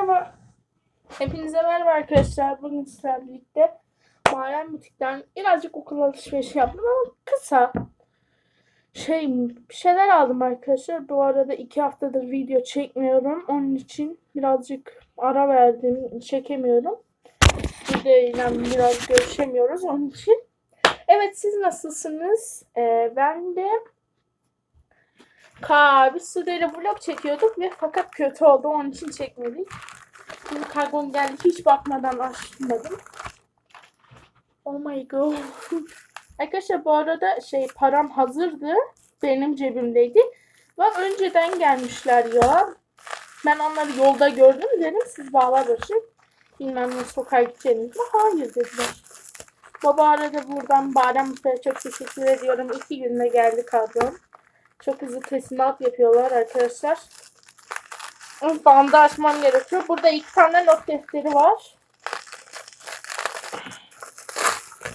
Merhaba. Hepinize merhaba arkadaşlar. Bugün sizlerle birlikte Bayram Butik'ten birazcık okul alışverişi yaptım ama kısa. Şey bir şeyler aldım arkadaşlar. Bu arada iki haftadır video çekmiyorum. Onun için birazcık ara verdim. Çekemiyorum. Yine biraz görüşemiyoruz onun için. Evet siz nasılsınız? Ee, ben de Ka biz Sude ile vlog çekiyorduk ve fakat kötü oldu onun için çekmedik. Şimdi kargom geldi hiç bakmadan açmadım. Oh my god. Arkadaşlar bu arada şey param hazırdı. Benim cebimdeydi. Ve önceden gelmişler ya. Ben onları yolda gördüm dedim siz Bağlarbaşı. Bilmem ne sokağa gideceğiniz mi? Hayır dediler. Baba arada buradan Badem Mutlu'ya çok teşekkür ediyorum. İki günde geldi kargom. Çok hızlı teslimat yapıyorlar arkadaşlar. Bandı açmam gerekiyor. Burada iki tane not defteri var.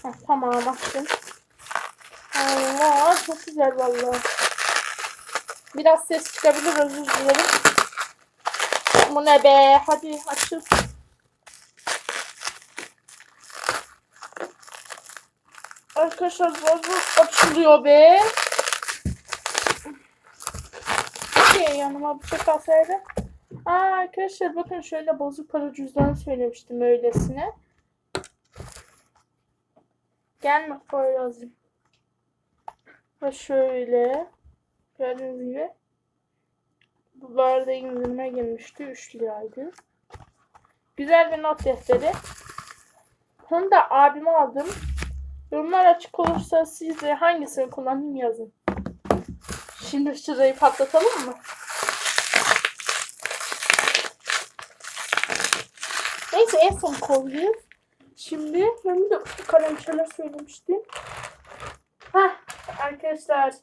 Heh, tamam açtım. Allah çok güzel vallahi. Biraz ses çıkabilir özür dilerim. Bu ne be? Hadi açıl. Arkadaşlar zor açılıyor be. Şey yanıma bir şey kalsaydı. Aa arkadaşlar bakın şöyle bozuk para cüzdanı söylemiştim öylesine. Gelme Poyraz'ım. Ve şöyle. Gördüğünüz gibi. Bunlar da indirime girmişti. 3 liraydı. Güzel bir not defteri. Onu da abime aldım. Yorumlar açık olursa siz de hangisini kullanayım yazın. Şimdi şurayı patlatalım mı? Neyse en son koyayım. Şimdi ben bir de kalem şeyler söylemiştim. Hah arkadaşlar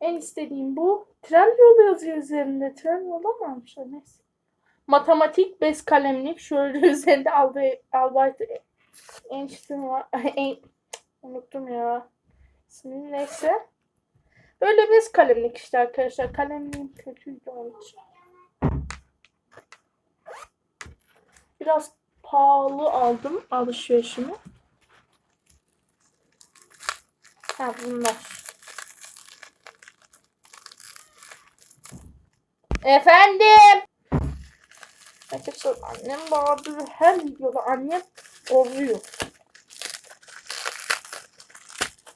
en istediğim bu. Tren yolu yazıyor üzerinde. Tren yolu mu neyse. Matematik bez kalemlik şöyle üzerinde Albay, Albay Einstein var. En, unuttum ya. İsmini neyse. Böyle bez kalemlik işte arkadaşlar. Kalemliğim kötüydü onun için. Biraz pahalı aldım alışverişimi. Ha bunlar. Efendim. Arkadaşlar annem böyle her videoda annem oluyor.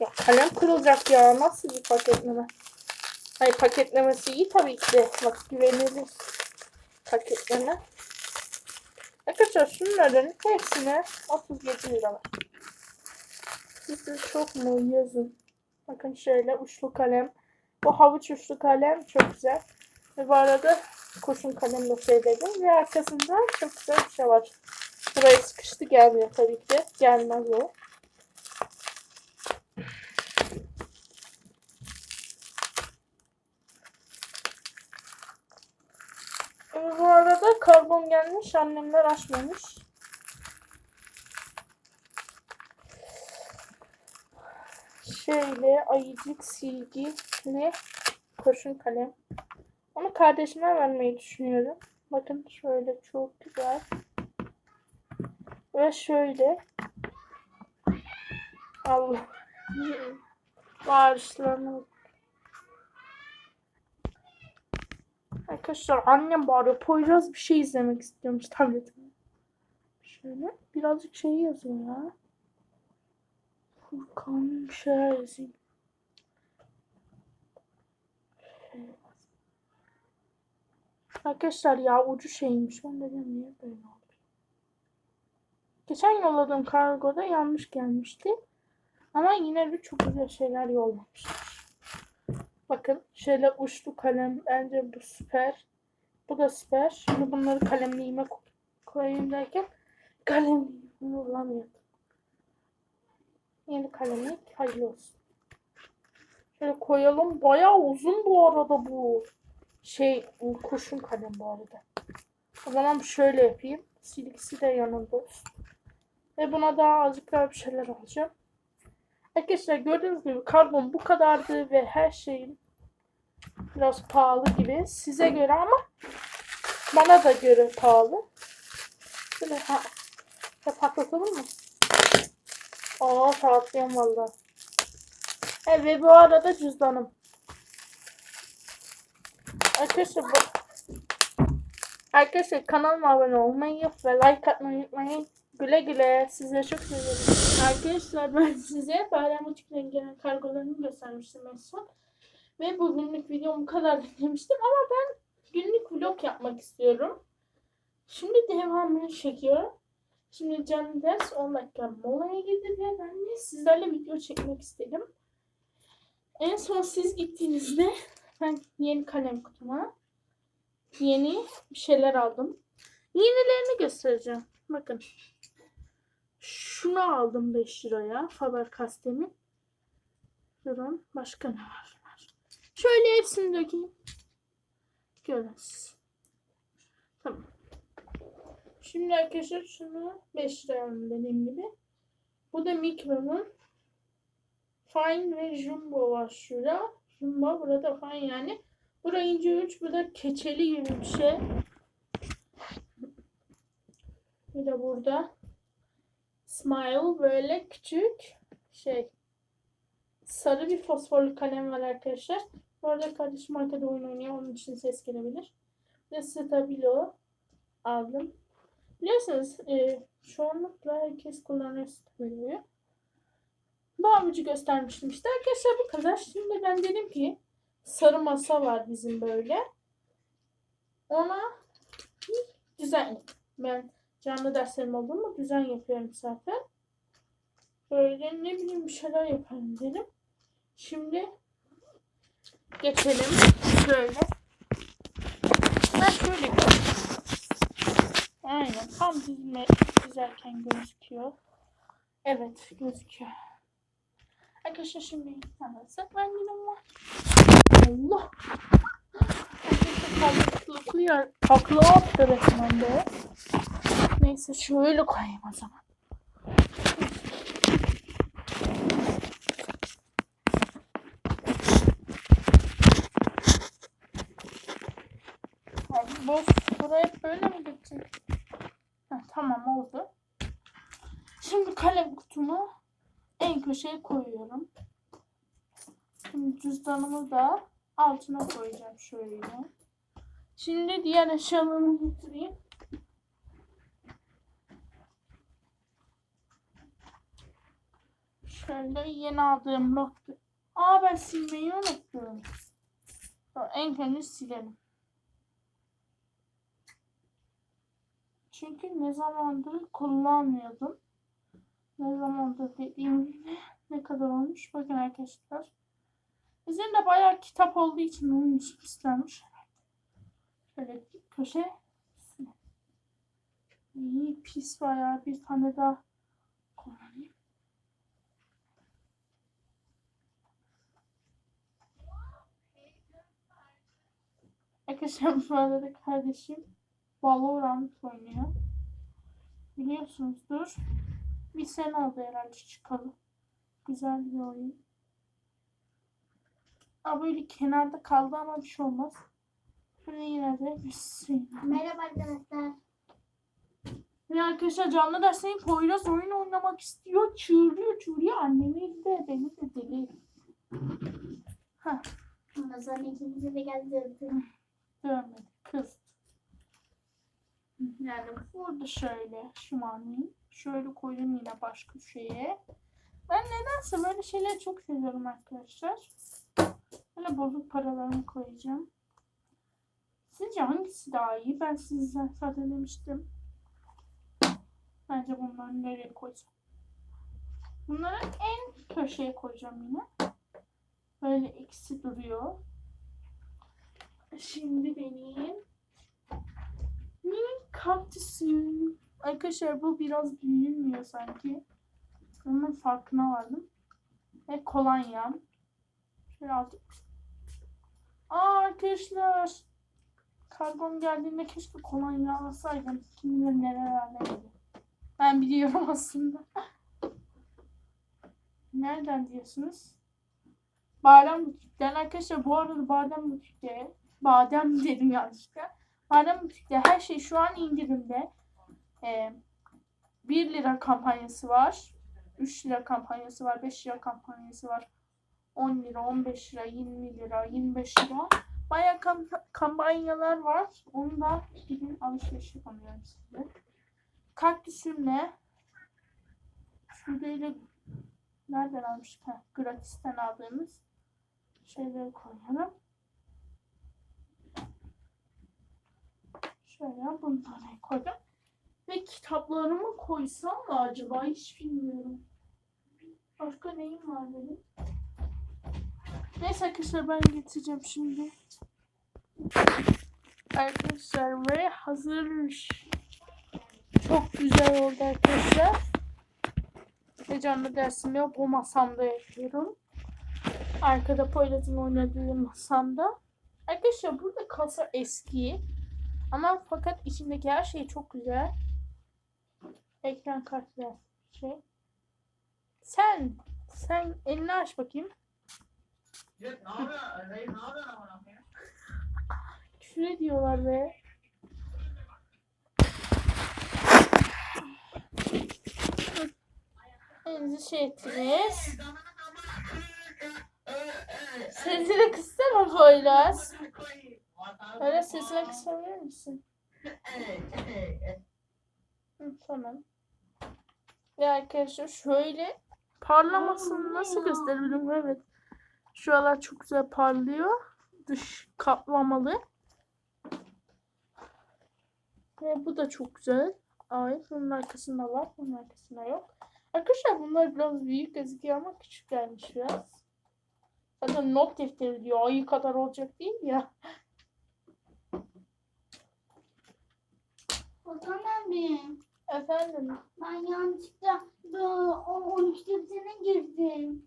Ya kalem kırılacak ya. Nasıl bir paketleme? Hayır paketlemesi iyi tabii ki de. Bak güvenilir paketleme. Arkadaşlar şunların hepsine 37 lira. Size çok mu yazın. Bakın şöyle uçlu kalem. Bu havuç uçlu kalem çok güzel. Ve bu arada kurşun kalem de söyledim. Ve arkasında çok güzel bir şey var. Buraya sıkıştı gelmiyor tabii ki. Gelmez o. Bu karbon gelmiş. Annemler açmamış. Şöyle ayıcık silgili kurşun kalem. Onu kardeşime vermeyi düşünüyorum. Bakın şöyle çok güzel. Ve şöyle. Allah. Bağırışlarını Arkadaşlar annem bağırıyor. Poyraz bir şey izlemek istiyormuş tabletimde. Şöyle birazcık şey yazıyor ya. Furkan yazayım. Arkadaşlar ya ucu şeymiş. Ben de diyorum niye böyle oldu. Geçen yolladığım kargoda yanlış gelmişti. Ama yine de çok güzel şeyler yollamışlar. Bakın şöyle uçlu kalem bence bu süper. Bu da süper. Şimdi bunları kalemliğime koyayım derken kalemliğimi bulamıyordum. Yeni kalemlik hayırlı olsun. Şöyle koyalım. Bayağı uzun bu arada bu. Şey kurşun kalem bu arada. O zaman şöyle yapayım. Silgisi de yanında olsun. Ve buna daha azıcık daha bir şeyler alacağım. Arkadaşlar gördüğünüz gibi karbon bu kadardı ve her şeyin biraz pahalı gibi. Size göre ama bana da göre pahalı. Şöyle ha. Ya patlatalım mı? Aa patlıyorum valla. Evet ve bu arada cüzdanım. Arkadaşlar bu Arkadaşlar kanalıma abone olmayı ve like atmayı unutmayın. Güle güle. Sizleri çok seviyorum. Arkadaşlar ben size Bayram Butik'ten gelen kargolarını göstermiştim en son. Ve bugünlük videom bu kadar demiştim ama ben günlük vlog yapmak istiyorum. Şimdi devamını çekiyorum. Şimdi canlı ders 10 dakika molaya girdi ve ben de sizlerle video çekmek istedim. En son siz gittiğinizde ben yeni kalem kutuma yeni bir şeyler aldım. Yenilerini göstereceğim. Bakın. Şunu aldım 5 liraya. Faber-Castell'in. Durun. Başka ne var? Şöyle hepsini dökeyim. Görün siz. Tamam. Şimdi arkadaşlar şunu 5 liraya aldım dediğim gibi. Bu da Micro'nun Fine ve Jumbo var şurada. Jumbo burada Fine yani. Burada ince uç, burada keçeli gibi bir şey. Bir de burada Smile böyle küçük şey sarı bir fosforlu kalem var arkadaşlar. Bu arada kardeşim arkada oyun oynuyor. Onun için ses gelebilir. De Stabilo aldım. Biliyorsunuz e, çoğunlukla herkes kullanıyor Stabilo'yu. Bağımcı göstermiştim işte. Arkadaşlar bu kadar. Şimdi ben dedim ki sarı masa var bizim böyle. Ona düzen ben canlı derslerim oldu mu düzen yapıyorum zaten. Böyle ne bileyim bir şeyler yaparım dedim. Şimdi geçelim şöyle. Ben şöyle yapayım. Aynen tam dizme dizerken gözüküyor. Evet gözüküyor. Arkadaşlar şimdi sana saklandım var. Allah. Takla, takla attı resmen de. Neyse şöyle koyayım o zaman. Bu buraya böyle mi gidecek? Ha, tamam oldu. Şimdi kalem kutumu en köşeye koyuyorum. Şimdi cüzdanımı da altına koyacağım şöyle. Şimdi diğer eşyalarımı getireyim. Şöyle yeni aldığım nokta. Aa ben silmeyi unuttum. En kötü silelim. Çünkü ne zamandır kullanmıyordum. Ne zamandır dediğim gibi ne kadar olmuş. Bakın arkadaşlar. Üzerinde bayağı kitap olduğu için onun için istenmiş. Şöyle köşe. İyi pis bayağı bir tane daha kullanayım. Arkadaşlar bu arada kardeşim Valorant oynuyor. Biliyorsunuzdur. Bir sene oldu herhalde çıkalı. Güzel bir oyun. Aa, böyle kenarda kaldı ama bir şey olmaz. Şöyle yine de göstereyim. Merhaba arkadaşlar. Ve arkadaşlar canlı dersleyin Poyraz oyun oynamak istiyor. Çığırıyor çığırıyor. Annemi de beni de deli. Ramazan ikimize de geldi. Dövmedi. Kız. Yani burada şöyle şımarmayayım. Şöyle koydum yine başka şeye. Ben nedense böyle şeyleri çok seviyorum arkadaşlar. Böyle bozuk paralarımı koyacağım. Sizce hangisi daha iyi? Ben size zaten demiştim. Bence bunları nereye koyacağım? Bunları en köşeye koyacağım yine. Böyle eksi duruyor. Şimdi benim minik kaktüsüm. Arkadaşlar bu biraz büyümüyor sanki. Onun farkına vardım. Ve kolonyam. Aldım. Aa arkadaşlar. Kargom geldiğinde keşke kolonya alsaydım. Kim bilir nerelerdeydi. Ben biliyorum aslında. Nereden diyorsunuz? Badem Butik'ten. Arkadaşlar bu arada Badem Butik'te Badem dedim yanlışlıkla. Badem Butik'te her şey şu an indirimde. e, 1 lira kampanyası var. 3 lira kampanyası var. 5 lira kampanyası var. 10 lira, 15 lira, 20 lira, 25 lira. Bayağı kamp- kampanyalar var. Onu da gidin alışveriş yapamıyorum size. Kaktüsümle şuradayla nereden almıştık? Gratisten aldığımız şeyleri koyalım. Şöyle bunları koydum. Ve kitaplarımı koysam mı acaba hiç bilmiyorum. Başka neyim var benim? Neyse arkadaşlar ben getireceğim şimdi. Arkadaşlar ve hazır. Çok güzel oldu arkadaşlar. Ve canlı dersimi bu masamda yapıyorum. Arkada Poyraz'ın oynadığı masamda. Arkadaşlar burada kasa eski. Ama fakat içindeki her şey çok güzel. Ekran kartı şey. Sen, sen elini aç bakayım. Jet ne haber? Reis ne haber amına koyayım? Küfür ediyorlar be. Elinizi şey ettiniz. Sesini kıssana Poyraz. Öyle sesini kısabilir misin? Hı, tamam. Ve arkadaşlar şöyle parlamasını nasıl gösterebilirim? Evet. Şuralar çok güzel parlıyor. Dış kaplamalı. Ve bu da çok güzel. Ay bunun arkasında var. Bunun arkasında yok. Arkadaşlar bunlar biraz büyük gözüküyor ama küçük gelmiş biraz. Zaten not defteri diyor. Ayı kadar olacak değil ya. Volkan abi. Efendim. Ben yanlışlıkla bu o 13 sene girdim.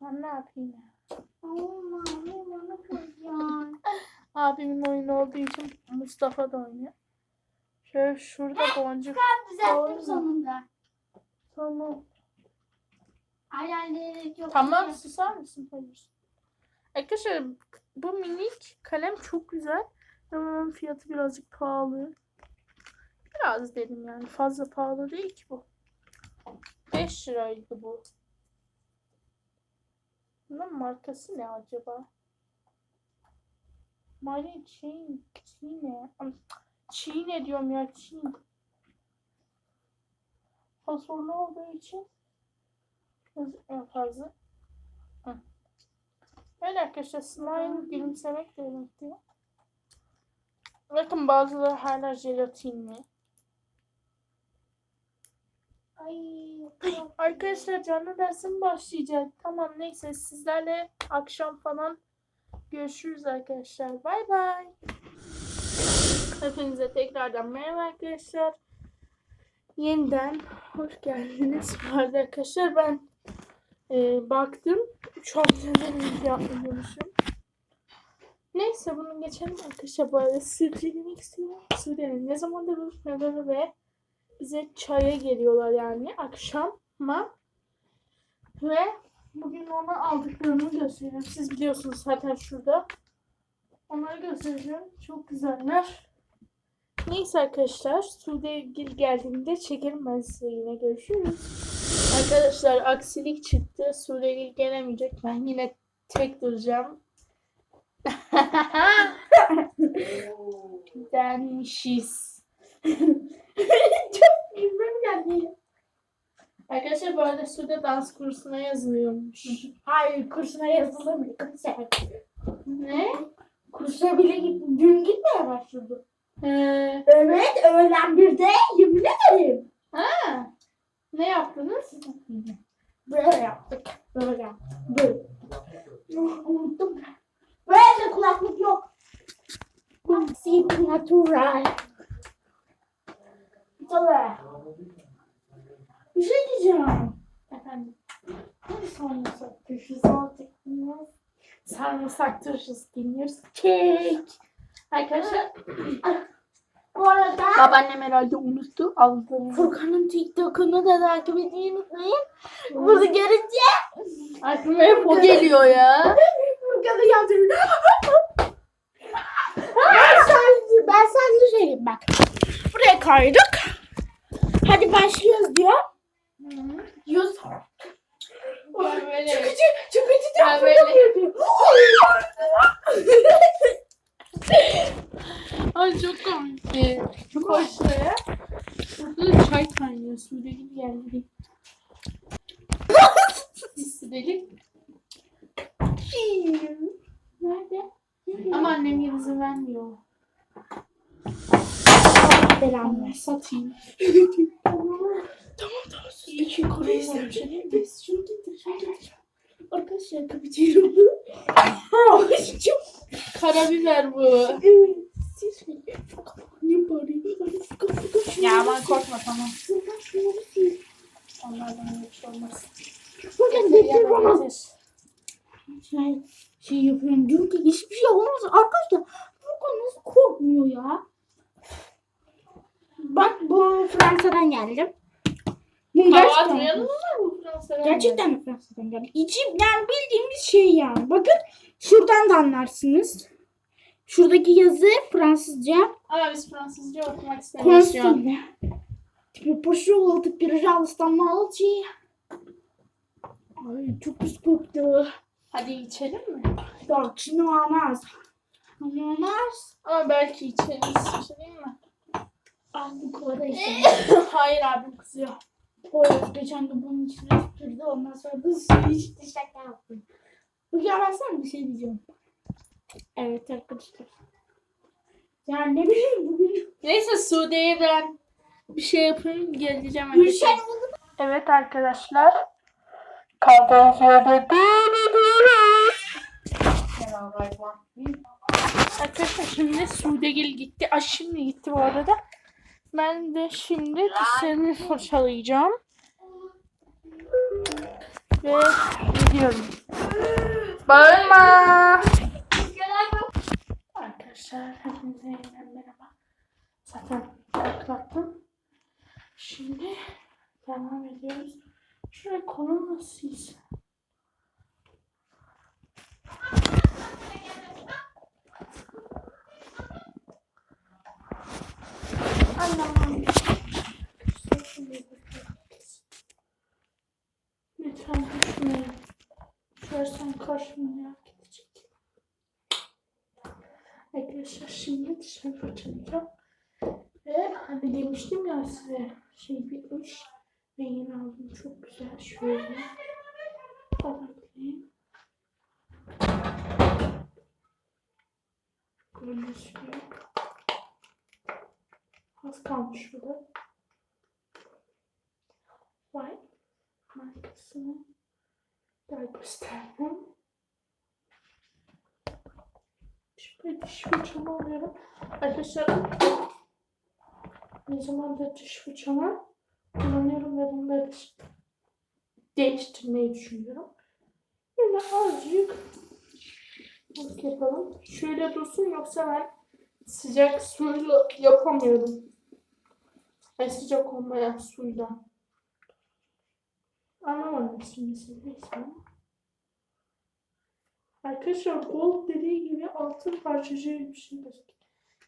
Ben ne yapayım ya? Olma, ne bana kızacaksın. Abimin oyunu olduğu için Mustafa da oynuyor. Şöyle şurada boncuk. Ben düzelttim sonunda. Tamam. Hayalleri çok Tamam güzel. susar mısın? Hayır. Arkadaşlar bu minik kalem çok güzel. Ama fiyatı birazcık pahalı. Biraz dedim yani. Fazla pahalı değil ki bu. 5 liraydı bu. Bunun markası ne acaba? Mali Çin. Çin'e. Çin'e diyorum ya Çin. Fosforlu olduğu için en fazla. Hı. Öyle arkadaşlar slime gülümsemek demek diyor. Bakın bazıları hala jelatinli. Ay, Arkadaşlar canlı dersim başlayacak. Tamam neyse sizlerle akşam falan görüşürüz arkadaşlar. Bay bay. Hepinize tekrardan merhaba arkadaşlar. Yeniden hoş geldiniz. Bu arada arkadaşlar ben e, baktım. 3 haftadır video yapmıyormuşum. Neyse bunu geçelim arkadaşlar. Bu arada sürprilemek istiyorum. Sude'nin ne zamandır buluşmuyorlar ve bize çaya geliyorlar yani akşama. Ve bugün ona aldıklarımı göstereceğim. Siz biliyorsunuz zaten şurada. Onları göstereceğim. Çok güzeller. Neyse arkadaşlar. Sude Gil geldiğinde çekerim ben size yine. Görüşürüz. Arkadaşlar aksilik çıktı. Sude Gil gelemeyecek. Ben yine tek duracağım. Denmişiz. Arkadaşlar bu arada Sude dans kursuna yazılıyormuş. Hayır kursuna yazılır Kursa. ne? Kursa bile git, dün gitmeye başladı. Ee, Evet öğlen birde yemin ederim. ha. Ne yaptınız? Böyle yaptık. Böyle yaptık. Böyle. Unuttum. Böyle kulaklık yok. Maxi natural. Böyle. Bir şey diyeceğim. Efendim. Hadi sarımsak turşusu alacak mıyız? Sarımsak turşusu dinliyoruz. Kek. Arkadaşlar Bu arada babaannem herhalde unuttu. Aldı. Furkan'ın TikTok'unu da takip etmeyi unutmayın. Bunu görünce Aklıma hep o geliyor ya. Furkan'ı yandırın. ben sadece, ben sadece şeyim bak. Buraya kaydık. Hadi başlıyoruz diyor. Böyle. Çıkıcı, çıkıcı da böyle. yapıyor. Ay çok komikti. Koş şuraya. Burada da çay kaynıyor. Sude gibi geldi. Sudelik. Nerede? Ama annem izin vermiyor. Selam. Ben satayım. tamam tamam. İyi ki koruyorsun. Bir şey değil mi? Şunu getir, şunu getir. Arkadaşlar kapatıyorum. Karabiber bu. Evet. Siz mi? Ne şunu Ya ben sil. korkma tamam. Şundan şunları sil. Onlardan bir şey olmaz. Bakın Getir bana. Şey, şey yapıyorum diyor ki hiçbir şey olmaz. Arkadaşlar Furkan nasıl korkmuyor ya? Bak bu Fransa'dan geldim. Bu Hava gerçekten- atmayalım mı bu Fransa'dan? Gerçekten mi Fransa'dan geldi? İçi yani bildiğimiz şey yani. Bakın şuradan da anlarsınız. Şuradaki yazı Fransızca. Ama biz Fransızca okumak istemiyoruz şu an. Konstille. Тебе пошел, ты пожалуйста, молчи. Ay çok pis koktu. Hadi içelim mi? Yok şimdi olmaz. Ama olmaz. Ama belki içeriz. Bir şey değil mi? Ah bu kola işte. Hayır abim kızıyor. Poyraz geçen gün bunun içine sürdü. Ondan sonra da suyu içti şaka yaptım. Bu gelmezsen bir şey diyeceğim. Evet arkadaşlar. Yani ne bileyim bugün. Neyse Sude'ye ben bir şey yapayım geleceğim. Gülşen. Evet arkadaşlar. Kadınlarda değiliz. Arkadaşlar şimdi Sudegil gitti. Ay şimdi gitti bu arada. Ben de şimdi dişlerimi fırçalayacağım. Ve gidiyorum. Bağırma. Arkadaşlar hepinize yeniden merhaba. Zaten atlattım. Şimdi devam ediyoruz. Şuraya konu nasıl Allah'ım. Lütfen düşmeyin. Düşersen karşımaya gidecek. Arkadaşlar şimdi dışarı fırçalayacağım. Ve hani demiştim ya size şey bitmiş. Ve yeni aldım çok güzel şöyle. Bakayım. Böyle sürüyor. Az kalmış burada. Vay. Markasını daha gösterdim. Şimdi diş fırçamı alıyorum. Arkadaşlar ne zaman da diş fırçamı kullanıyorum ve bunları değiştirmeyi düşünüyorum. Böyle azıcık yapalım. Şöyle dursun yoksa ben sıcak suyla yapamıyorum. Ay sıcak olmayan suyla. Anlamadım şimdi neyse. Arkadaşlar gold dediği gibi altın parçacığı bir şey.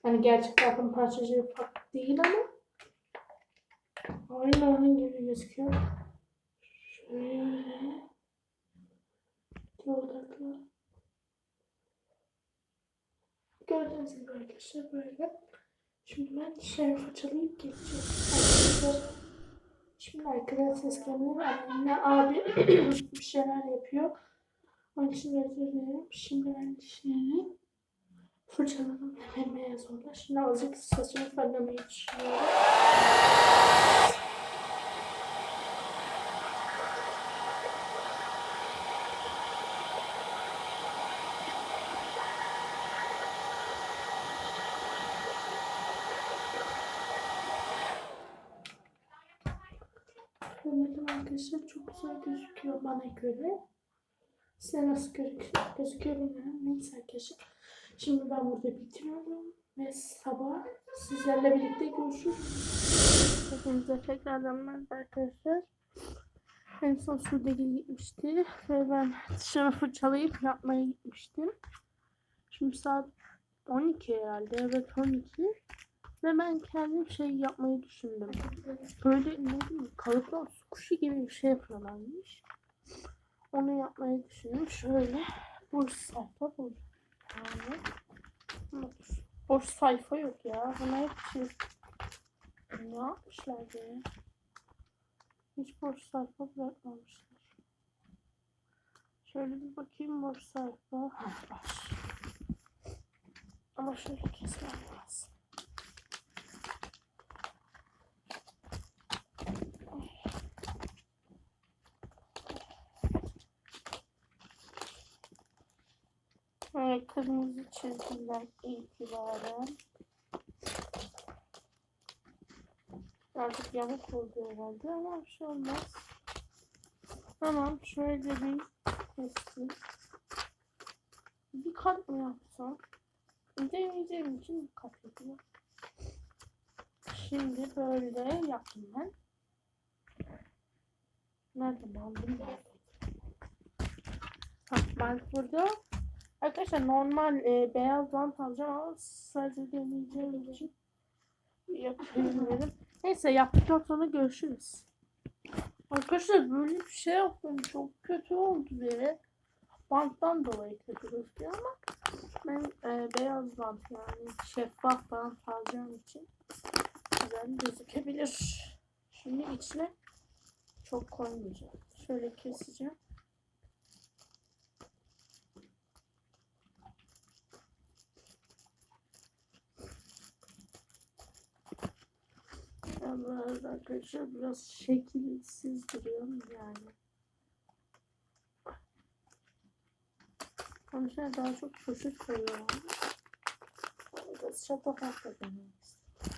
Yani gerçek altın parçacığı farklı değil ama aynı onun gibi gözüküyor. Şöyle odaklı. Gördüğünüz gibi arkadaşlar böyle. Şimdi ben dışarı fırçalayıp geleceğim. Arkadaşlar şimdi arkadan ses geliyor. Annemle abi bir şeyler yapıyor. Onun için özür dilerim. Şimdi ben dişlerimi fırçaladım. Hemen oldu. Şimdi azıcık saçımı fırlamayı düşünüyorum. Fırladım arkadaşlar. Çok güzel gözüküyor bana göre. Size nasıl gözüküyor, gözüküyor bilmiyorum. Neyse arkadaşlar. Şimdi ben burada bitiriyorum. Ve sabah sizlerle birlikte görüşürüz. Hepinize tekrardan merhaba arkadaşlar. En son Sude'ye gitmişti. Ve ben dışarı fırçalayıp yapmaya gitmiştim. Şimdi saat 12 herhalde. Evet 12. Ve ben kendim şey yapmayı düşündüm. Böyle ne bileyim kalıplar kuşu gibi bir şey yapıyorlarmış. Onu yapmayı düşündüm. Şöyle boş sayfa bu. Yani. Boş sayfa yok ya. Buna hep şey... Ne yapmışlar be? Hiç boş sayfa bırakmamışlar. Şöyle bir bakayım boş sayfa. Ama şöyle kesmem lazım. Evet, kırmızı çizgiden itibaren Artık yamuk oldu herhalde ama bir şey olmaz. Tamam şöyle bir kestim. Bir kat mı yapsam? Demeyeceğim için bir kat yapayım. Şimdi böyle yaptım ben. Nerede ben? Ha, ben burada arkadaşlar normal e, beyaz bant alacağım ama sadece deneyeceğim için yapayım dedim. Neyse yaptıktan sonra görüşürüz. Arkadaşlar böyle bir şey yaptım. Çok kötü oldu be. Banttan dolayı kötü gözüküyor ama ben e, beyaz bant yani şeffaf bant alacağım için güzel gözükebilir. Şimdi içine çok koymayacağım. Şöyle keseceğim. Evet arkadaşlar biraz şekilsiz duruyorum yani. Onun daha çok poşet koyuyorum. Biraz şatafat da istedim.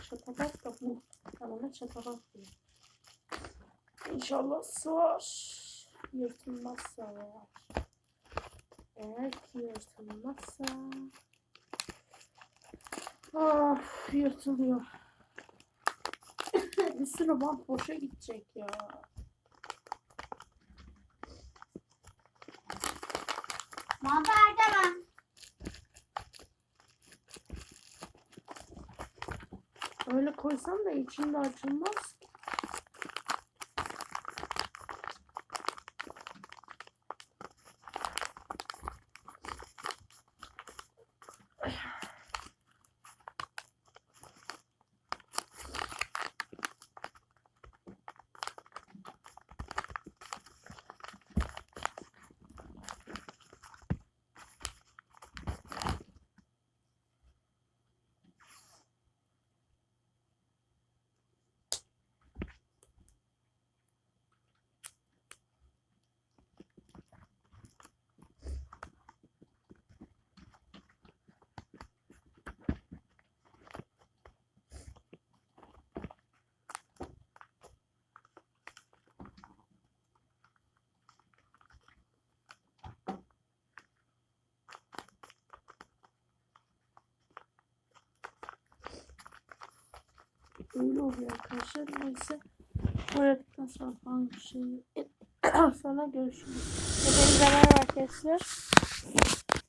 Şatafat da bu. Ben ona şatafat diyorum. İnşallah sığar. Yırtılmazsa eğer. Eğer ki yırtılmazsa. Of yırtılıyor. Bir sürü bant boşa gidecek ya. Mantar ben. Öyle koysam da içinde açılmaz. ki. Öyle oluyor arkadaşlar. Neyse. Boyadıktan sonra falan bir şey sonra görüşürüz. Hepinize merhaba arkadaşlar.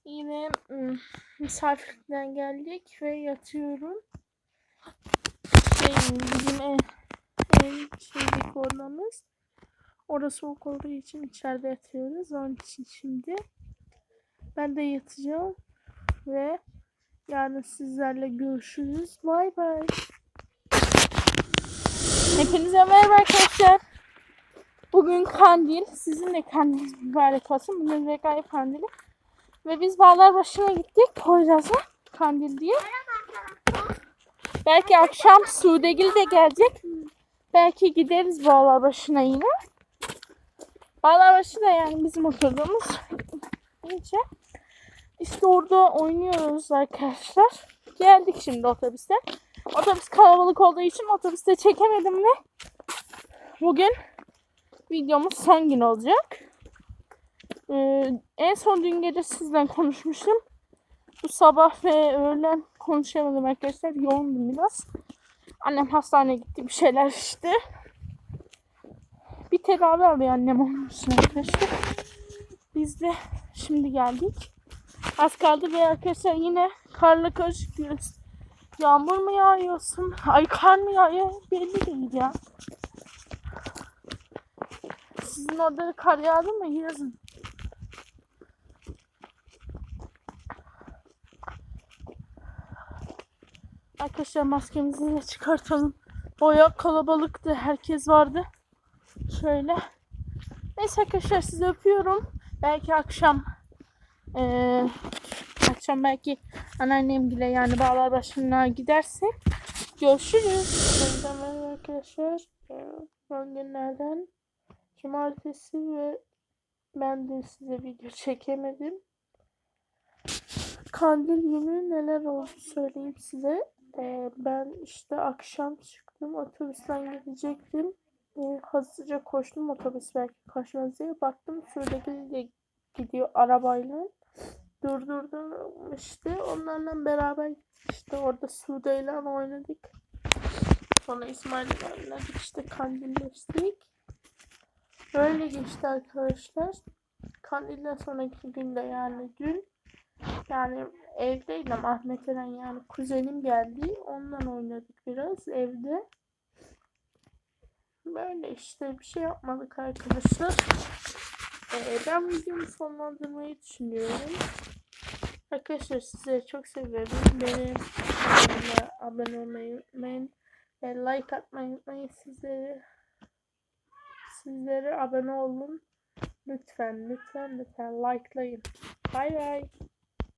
Yine ım, misafirlikten geldik ve yatıyorum. Şey, bizim ev, ev şeydeki odamız. Orası soğuk olduğu için içeride yatıyoruz. Onun için şimdi ben de yatacağım ve yarın sizlerle görüşürüz. Bay bay. Hepinize merhaba arkadaşlar. Bugün kandil. Sizin de kandiliniz mübarek olsun. Bugün Regaip kandili. Ve biz bağlar başına gittik. Poyraz'a kandil diye. Belki akşam Sudegil de gelecek. Belki gideriz bağlar başına yine. Bağlar başı da yani bizim oturduğumuz ilçe. İşte orada oynuyoruz arkadaşlar. Geldik şimdi otobüste. Otobüs kalabalık olduğu için otobüste çekemedim ve bugün videomuz son gün olacak. Ee, en son dün gece sizden konuşmuştum. Bu sabah ve öğlen konuşamadım arkadaşlar. Yoğundum biraz. Annem hastaneye gitti bir şeyler işte. Bir tedavi alıyor annem onun için arkadaşlar. Biz de şimdi geldik. Az kaldı ve arkadaşlar yine karla karışık diyoruz Yağmur mu yağıyorsun? Ay kar mı yağıyor? Belli değil ya. Sizin orada kar yağdı mı yazın? Arkadaşlar maskemizi de çıkartalım. Baya kalabalıktı. Herkes vardı. Şöyle. Neyse arkadaşlar sizi öpüyorum. Belki akşam eee, akşam belki anneannem bile yani bağlar başına giderse görüşürüz. Merhaba arkadaşlar. Ben günlerden cumartesi ve ben dün size video çekemedim. Kandil günü neler oldu söyleyeyim size. Ee, ben işte akşam çıktım otobüsten gidecektim. Ee, hızlıca koştum otobüs belki diye. Baktım şuradaki de gidiyor arabayla. Durdurdum işte onlarla beraber işte orada Sude ile oynadık. Sonra İsmail'le oynadık işte kandilleştik. Böyle geçti arkadaşlar. Kandilden sonraki günde yani dün yani evdeydim Ahmet Eren yani kuzenim geldi. Onunla oynadık biraz evde. Böyle işte bir şey yapmadık arkadaşlar. Ee, ben videomu sonlandırmayı düşünüyorum. Arkadaşlar size çok seviyorum. Kanalıma abone olmayı unutmayın. Ve like atmayı unutmayın. Sizlere sizlere abone olun. Lütfen lütfen lütfen likelayın. Bay bay.